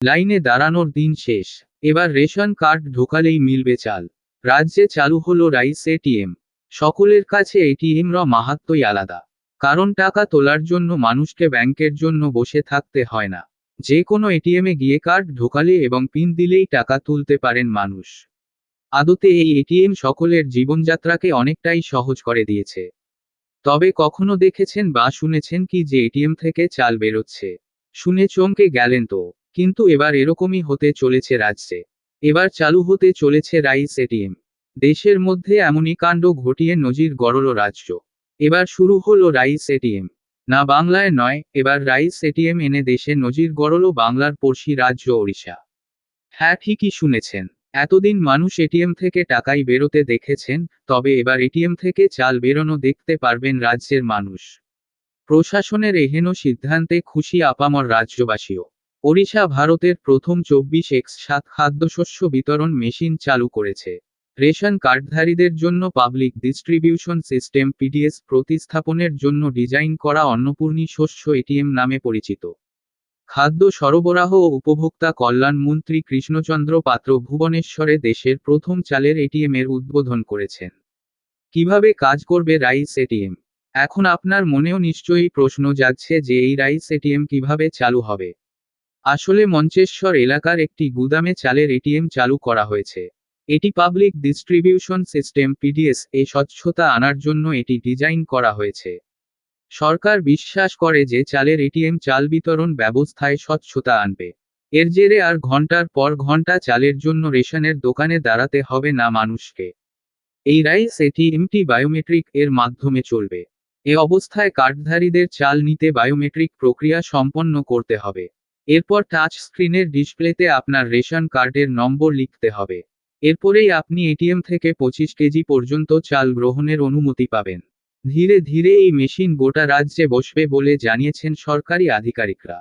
লাইনে দাঁড়ানোর দিন শেষ। এবার রেশন কার্ড ঢোকালেই মিলবে চাল। রাজ্যে চালু হলো রাইস এটিএম সকলের কাছে এটিএম র মাহাত্মই আলাদা। কারণ টাকা তোলার জন্য মানুষকে ব্যাংকের জন্য বসে থাকতে হয় না। যে কোনো এটিএমে গিয়ে কার্ড ঢোকালে এবং পিন দিলেই টাকা তুলতে পারেন মানুষ। আদতে এই এটিএম সকলের জীবনযাত্রাকে অনেকটাই সহজ করে দিয়েছে। তবে কখনো দেখেছেন বা শুনেছেন কি যে এটিএম থেকে চাল বেরোচ্ছে? শুনে চমকে গেলেন তো। কিন্তু এবার এরকমই হতে চলেছে রাজ্যে। এবার চালু হতে চলেছে রাইস এটিএম। দেশের মধ্যে এমনই কাণ্ড ঘটিয়ে নজির গড়ল রাজ্য। এবার শুরু হলো রাইস এটিএম। না বাংলায় নয়, এবার রাইস এটিএম এনে দেশে নজির গড়ল বাংলার পড়শি রাজ্য ওড়িশা। হ্যাঁ ঠিকই শুনেছেন। এতদিন মানুষ এটিএম থেকে টাকাই বেরোতে দেখেছেন, তবে এবার এটিএম থেকে চাল বেরোনো দেখতে পারবেন রাজ্যের মানুষ। প্রশাসনের এহেন সিদ্ধান্তে খুশি আপামর রাজ্যবাসীও। ওড়িশা ভারতের প্রথম চব্বিশ এক্স সাত খাদ্যশস্য বিতরণ মেশিন চালু করেছে। রেশন কার্ডধারীদের জন্য পাবলিক ডিস্ট্রিবিউশন সিস্টেম পিডিএস প্রতিস্থাপনের জন্য ডিজাইন করা অন্নপূর্ণী শস্য এটিএম নামে পরিচিত। খাদ্য সরবরাহ ও উপভোক্তা কল্যাণ মন্ত্রী কৃষ্ণচন্দ্র পাত্র ভুবনেশ্বরে দেশের প্রথম চালের এটিএম এর উদ্বোধন করেছেন। কীভাবে কাজ করবে রাইস এটিএম? এখন আপনার মনেও নিশ্চয়ই প্রশ্ন যাচ্ছে যে এই রাইস এটিএম কীভাবে চালু হবে। আসলে মঞ্চেশ্বর এলাকার একটি গুদামে চালের এটিএম চালু করা হয়েছে। এটি পাবলিক ডিস্ট্রিবিউশন সিস্টেম পিডিএস এ স্বচ্ছতা আনার জন্য এটি ডিজাইন করা হয়েছে। সরকার বিশ্বাস করে যে চালের এটিএম চাল বিতরণ ব্যবস্থায় স্বচ্ছতা আনবে। এর জেরে আর ঘণ্টার পর ঘণ্টা চালের জন্য রেশনের দোকানে দাঁড়াতে হবে না মানুষকে। এই রাইস এটিএমটি বায়োমেট্রিক এর মাধ্যমে চলবে। এ অবস্থায় কার্ডধারীদের চাল নিতে বায়োমেট্রিক প্রক্রিয়া সম্পন্ন করতে হবে। এরপর টাচ স্ক্রিনের ডিসপ্লেতে আপনার রেশন কার্ডের নম্বর লিখতে হবে। এরপরেই আপনি এটিএম থেকে পঁচিশ কেজি পর্যন্ত চাল গ্রহণের অনুমতি পাবেন। ধীরে ধীরে এই মেশিন গোটা রাজ্যে বসবে বলে জানিয়েছেন সরকারি আধিকারিকরা।